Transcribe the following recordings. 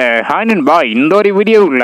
Hi நண்பா. இந்த ஒரு வீடியோவில்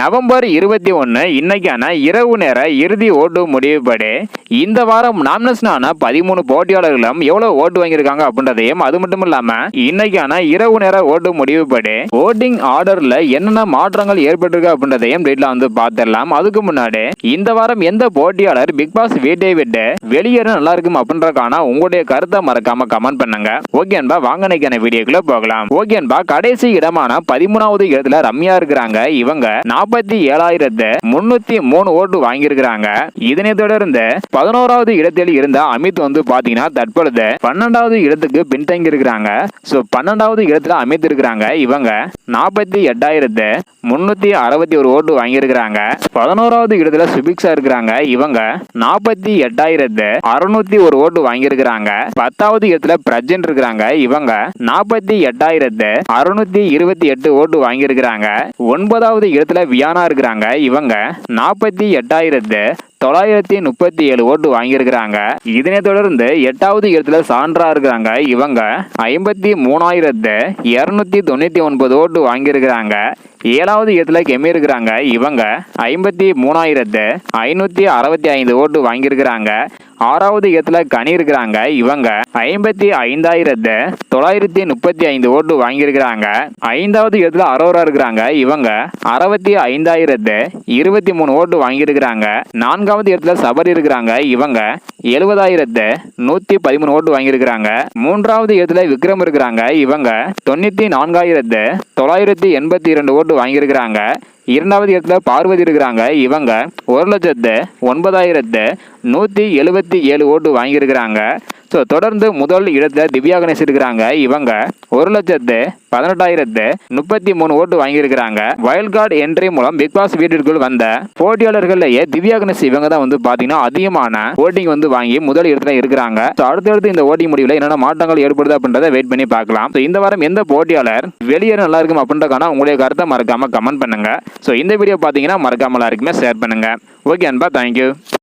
நவம்பர் இருபத்தி ஒன்று இன்றைக்கான இரவு நேர இறுதி ஓட்டு முடிவுப்படி இந்த வாரம் நாமினேஷனான பதிமூணு போட்டியாளர்களும் எவ்வளோ ஓட்டு வாங்கியிருக்காங்க அப்படின்றதையும் அது மட்டும் இல்லாமல் இன்றைக்கான இரவு நேர ஓட்டு முடிவுப்படி ஓட்டிங் ஆர்டரில் என்னென்ன மாற்றங்கள் ஏற்பட்டிருக்கு அப்படின்றதையும் டீட்ல வந்து பார்த்துடலாம். அதுக்கு முன்னாடி இந்த வாரம் எந்த போட்டியாளர் பிக் பாஸ் வீட்டை விட்டு வெளியேற நல்லா இருக்கும் அப்படின்றக்கான உங்களுடைய கருத்தை மறக்காம கமெண்ட் பண்ணுங்க. ஓகேன்பா வாங்கினைக்கான வீடியோக்குள்ளே போகலாம். ஓகேன்பா கடைசி இடமான பதிமூணாவது இடத்துல ரம்யா இருக்கிறாங்க. இவங்க நாற்பத்தி ஏழாயிரத்து முன்னூத்தி மூணு ஓட்டு வாங்கியிருக்கிறாங்க. இதனை தொடர்ந்து பதினோராவது இடத்தில் இருந்த அமித் வந்து பாத்தீங்கன்னா தற்பொழுது பன்னெண்டாவது இடத்துக்கு பின்தங்கி இருக்கிறாங்க சோ பன்னெண்டாவது இடத்துல அமித் இருக்கிறாங்க. இவங்க நாற்பத்தி எட்டாயிரத்து முன்னூத்தி அறுபத்தி ஒரு ஓட்டு வாங்கியிருக்கிறாங்க. பதினோராவது இடத்துல சுபிக்ஸா இருக்கிறாங்க. இவங்க நாற்பத்தி எட்டாயிரத்து அறுநூத்தி ஒரு ஓட்டு வாங்கியிருக்கிறாங்க. பத்தாவது இடத்துல பிரஜன் இருக்கிறாங்க. இவங்க நாற்பத்தி எட்டாயிரத்து அறுநூத்தி இருபத்தி எட்டு ஓட்டு வாங்கியிருக்கிறாங்க. ஒன்பதாவது இடத்துல வியானா இருக்கிறாங்க. இவங்க நாற்பத்தி எட்டாயிரத்து தொள்ளாயிரத்தி முப்பத்தி ஏழு ஓட்டு வாங்கியிருக்கிறாங்க. இதனை தொடர்ந்து எட்டாவது இடத்துல சான்றா இருக்கிறாங்க. இவங்க ஐம்பத்தி மூணாயிரத்து இரநூத்தி தொண்ணூத்தி ஒன்பது ஓட்டு வாங்கியிருக்கிறாங்க. ஏழாவது இடத்துல கெமி இருக்கிறாங்க. இவங்க ஐம்பத்தி மூணாயிரத்து ஐநூத்தி அறுபத்தி ஐந்து ஓட்டு வாங்கியிருக்கிறாங்க. ஆறாவது இடத்துல கனி இருக்கிறாங்க. இவங்க ஐம்பத்தி ஐந்தாயிரத்து தொள்ளாயிரத்தி முப்பத்தி ஐந்து ஓட்டு வாங்கியிருக்கிறாங்க. ஐந்தாவது இடத்துல அரோரா இருக்கிறாங்க. இவங்க அறுபத்தி ஐந்தாயிரத்து இருபத்தி மூணு ஓட்டு வாங்கியிருக்கிறாங்க. நான்காவது இடத்துல சபரி இருக்கிறாங்க. இவங்க எழுபதாயிரத்து நூத்தி பதிமூணு ஓட்டு வாங்கியிருக்கிறாங்க. மூன்றாவது இடத்துல விக்ரம் இருக்கிறாங்க. இவங்க தொண்ணூத்தி நான்காயிரத்து தொள்ளாயிரத்தி எண்பத்தி இரண்டு ஓட்டு வாங்கியிருக்கிறாங்க. இரண்டாவது இடத்துல பார்வதி இருக்கிறாங்க. இவங்க ஒரு லட்சத்து ஒன்பதாயிரத்து நூற்றி எழுபத்தி ஏழு ஓட்டு வாங்கியிருக்கிறாங்க. ஸோ தொடர்ந்து முதல் இடத்தில் திவ்யா கணேஷ் இருக்கிறாங்க. இவங்க ஒரு லட்சத்து பதினெட்டாயிரத்து முப்பத்தி மூணு ஓட்டு வாங்கியிருக்கிறாங்க. வயல்ட் கார்டு என்ட்ரி மூலம் பிக் பாஸ் வீட்டிற்குள் வந்த போட்டியாளர்கள்லயே திவ்யா கணேஷ் இவங்க தான் வந்து பார்த்தீங்கன்னா அதிகமான ஓட்டிங் வந்து வாங்கி முதல் இடத்துல இருக்கிறாங்க. ஸோ அடுத்தடுத்து இந்த ஓட்டிங் முடிவில் என்னென்ன மாற்றங்கள் ஏற்படுது அப்படின்றத வெயிட் பண்ணி பார்க்கலாம். ஸோ இந்த வாரம் எந்த போட்டியாளர் வெளியேற நல்லா இருக்கும் அப்படின்றக்கான உங்களுடைய கருத்தை மறக்காம கமெண்ட் பண்ணுங்க. ஸோ இந்த வீடியோ பார்த்தீங்கன்னா மறக்காம எல்லாருக்குமே ஷேர் பண்ணுங்க. ஓகே அன்பா தேங்க்யூ